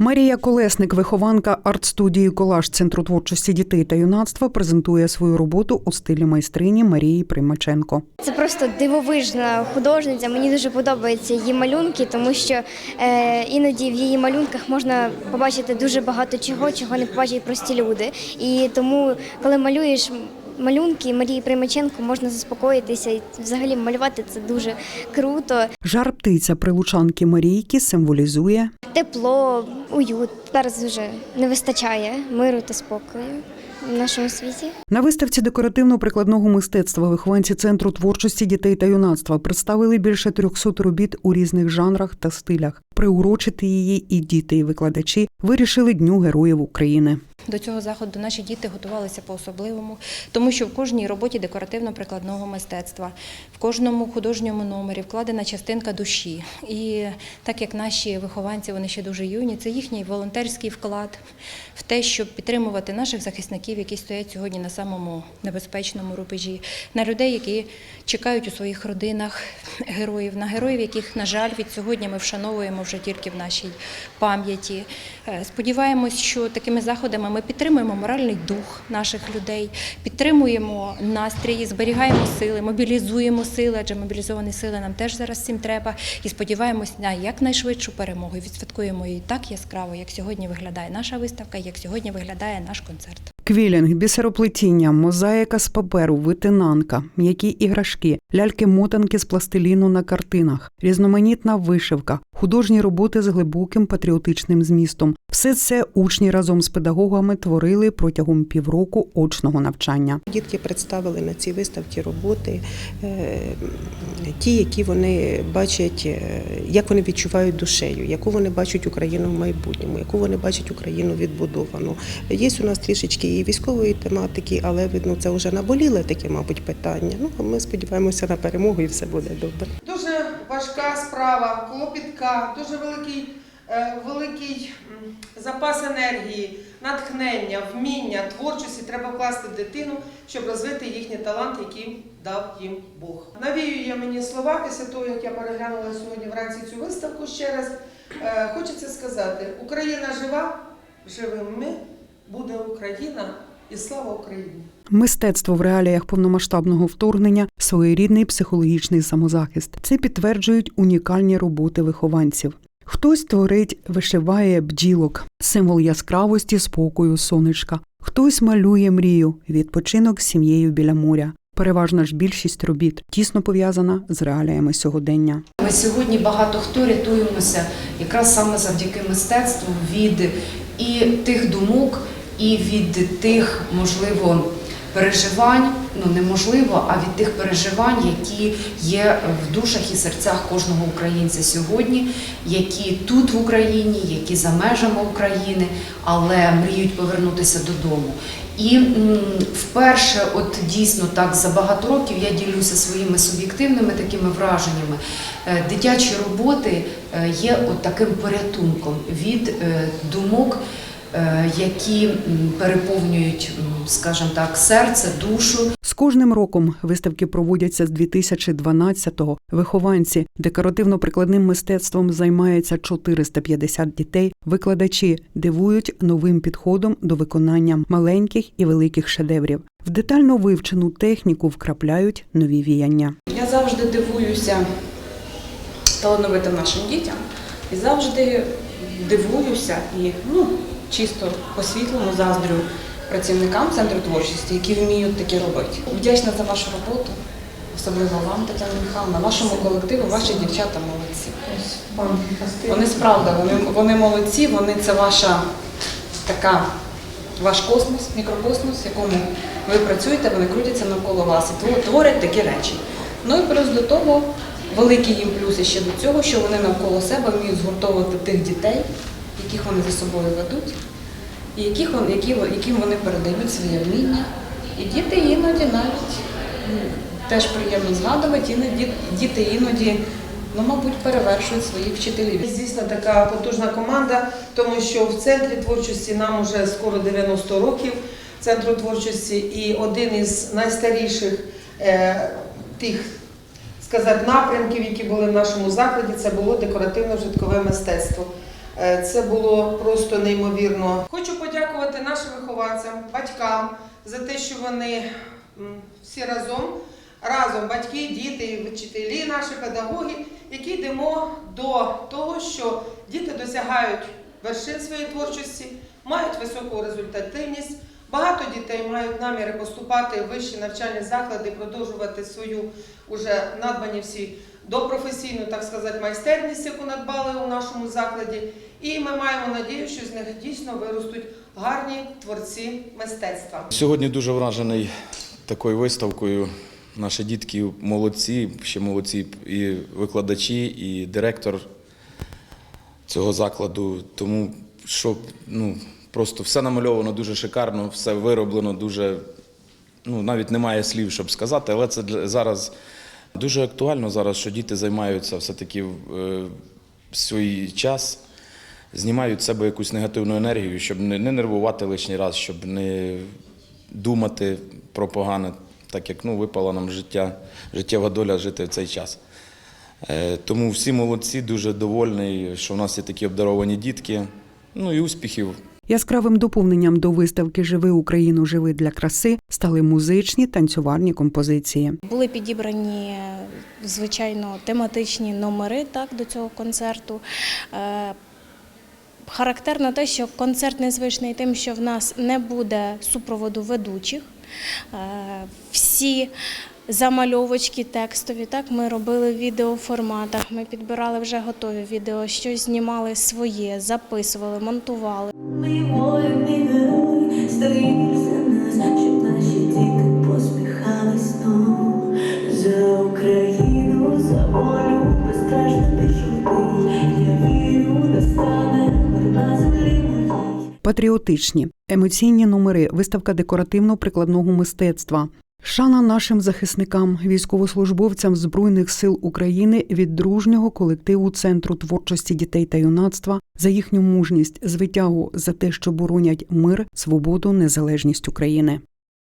Марія Колесник, вихованка арт-студії Колаж Центру творчості дітей та юнацтва, презентує свою роботу у стилі майстрині Марії Примаченко. Це просто дивовижна художниця. Мені дуже подобаються її малюнки, тому що е, іноді в її малюнках можна побачити дуже багато чого, чого не побачать прості люди. І тому, коли малюєш малюнки Марії Примаченко, можна заспокоїтися і взагалі малювати це дуже круто. Жар птиця прилучанки Марійки символізує Тепло, уют. Зараз вже не вистачає миру та спокою в нашому світі. на виставці декоративно-прикладного мистецтва вихованці центру творчості дітей та юнацтва представили більше 300 робіт у різних жанрах та стилях. Приурочити її і діти, і викладачі вирішили Дню Героїв України. До цього заходу наші діти готувалися по-особливому, тому що в кожній роботі декоративно-прикладного мистецтва, в кожному художньому номері вкладена частинка душі. І так як наші вихованці, вони ще дуже юні, це їхній волонтерський вклад в те, щоб підтримувати наших захисників, які стоять сьогодні на самому небезпечному рубежі, на людей, які чекають у своїх родинах героїв, на героїв, яких, на жаль, від сьогодні ми вшановуємо вже тільки в нашій пам'яті. Е, Сподіваємось, що такими заходами ми підтримуємо моральний дух наших людей, підтримуємо настрої, зберігаємо сили, мобілізуємо сили, адже мобілізовані сили нам теж зараз всім треба. І сподіваємось на якнайшвидшу перемогу. І відсвяткуємо її так яскраво, як сьогодні виглядає наша виставка, як сьогодні виглядає наш концерт. Квілінг, бісероплетіння, мозаїка з паперу, витинанка, м'які іграшки, ляльки-мотанки з пластиліну на картинах, різноманітна вишивка, художні роботи з глибоким патріотичним змістом. Все це учні разом з педагогами творили протягом півроку очного навчання. Дітки представили на цій виставці роботи, е, ті, які вони бачать, е, як вони відчувають душею, яку вони бачать Україну в майбутньому, яку вони бачать Україну відбудовану. Є у нас трішечки військової тематики, але видно, це вже наболіле таке, мабуть, питання. Ну, ми сподіваємося на перемогу і все буде добре. Дуже важка справа, клопітка, дуже великий, е, великий запас енергії, натхнення, вміння, творчості треба вкласти в дитину, щоб розвити їхні таланти, які дав їм Бог. Навіює мені слова після того, як я переглянула сьогодні вранці цю виставку ще раз. Е, Хочеться сказати: Україна жива, живим ми, буде Україна і слава Україні! Мистецтво в реаліях повномасштабного вторгнення своєрідний психологічний самозахист. Це підтверджують унікальні роботи вихованців. Хтось творить, вишиває бджілок, символ яскравості, спокою, сонечка. Хтось малює мрію, відпочинок з сім'єю біля моря. Переважна ж більшість робіт тісно пов'язана з реаліями сьогодення. Ми сьогодні багато хто рятуємося якраз саме завдяки мистецтву від і тих думок, і від тих, можливо, переживань, ну неможливо, а від тих переживань, які є в душах і серцях кожного українця сьогодні, які тут в Україні, які за межами України, але мріють повернутися додому. І вперше, от дійсно так за багато років я ділюся своїми суб'єктивними такими враженнями. Е, Дитячі роботи е, є от таким порятунком від е, думок, які переповнюють, скажімо так, серце, душу. З кожним роком виставки проводяться з 2012-го. Вихованці декоративно-прикладним мистецтвом займається 450 дітей. Викладачі дивують новим підходом до виконання маленьких і великих шедеврів. В детально вивчену техніку вкрапляють нові віяння. Я завжди дивуюся талановитим нашим дітям і завжди дивуюся і ну, чисто по-світлому заздрю працівникам центру творчості, які вміють таке робити. Вдячна за вашу роботу, особливо вам, Тетяна Михайловна, вашому колективу, ваші дівчата молодці. Вони справді, вони, вони молодці, вони це ваша така, ваш космос, мікрокосмос, в якому ви працюєте, вони крутяться навколо вас і творять такі речі. Ну і плюс до того, великий їм плюс ще до цього, що вони навколо себе вміють згуртовувати тих дітей, яких вони за собою ведуть, і яких, які, яким вони передають своє вміння. І діти іноді навіть теж приємно згадувати, іноді діти іноді, ну, мабуть, перевершують своїх вчителів. Звісно, така потужна команда, тому що в центрі творчості нам вже скоро 90 років центру творчості, і один із найстаріших е, тих сказати, напрямків, які були в нашому закладі, це було декоративно-житкове мистецтво. Е, Це було просто неймовірно. Хочу подякувати нашим вихованцям, батькам за те, що вони всі разом, разом, батьки, діти, вчителі, наші педагоги, які йдемо до того, що діти досягають вершин своєї творчості, мають високу результативність. Багато дітей мають наміри поступати в вищі навчальні заклади, продовжувати свою уже надбані всі допрофесійну, так сказати, майстерність, яку надбали у нашому закладі. І ми маємо надію, що з них дійсно виростуть гарні творці мистецтва. Сьогодні дуже вражений такою виставкою. Наші дітки молодці, ще молодці і викладачі, і директор цього закладу. Тому що ну, просто все намальовано дуже шикарно, все вироблено дуже. Ну, навіть немає слів, щоб сказати, але це зараз дуже актуально зараз, що діти займаються все-таки е, свій час, знімають з себе якусь негативну енергію, щоб не, не нервувати лишній раз, щоб не думати про погане, так як ну, випала нам життя, життєва доля жити в цей час. Е, Тому всі молодці, дуже довольний, що в нас є такі обдаровані дітки. Ну і успіхів. Яскравим доповненням до виставки Живи Україну, живи для краси стали музичні танцювальні композиції. Були підібрані звичайно тематичні номери так до цього концерту. Характерно те, що концерт незвичний тим, що в нас не буде супроводу ведучих. Е, Всі замальовочки текстові, так ми робили в відеоформатах. Ми підбирали вже готові відео, щось знімали своє, записували, монтували. За Україну, за волю, безстрашно ти Патріотичні, емоційні номери, виставка декоративно-прикладного мистецтва. Шана нашим захисникам, військовослужбовцям Збройних сил України від дружнього колективу Центру творчості дітей та юнацтва за їхню мужність, звитягу за те, що боронять мир, свободу, незалежність України.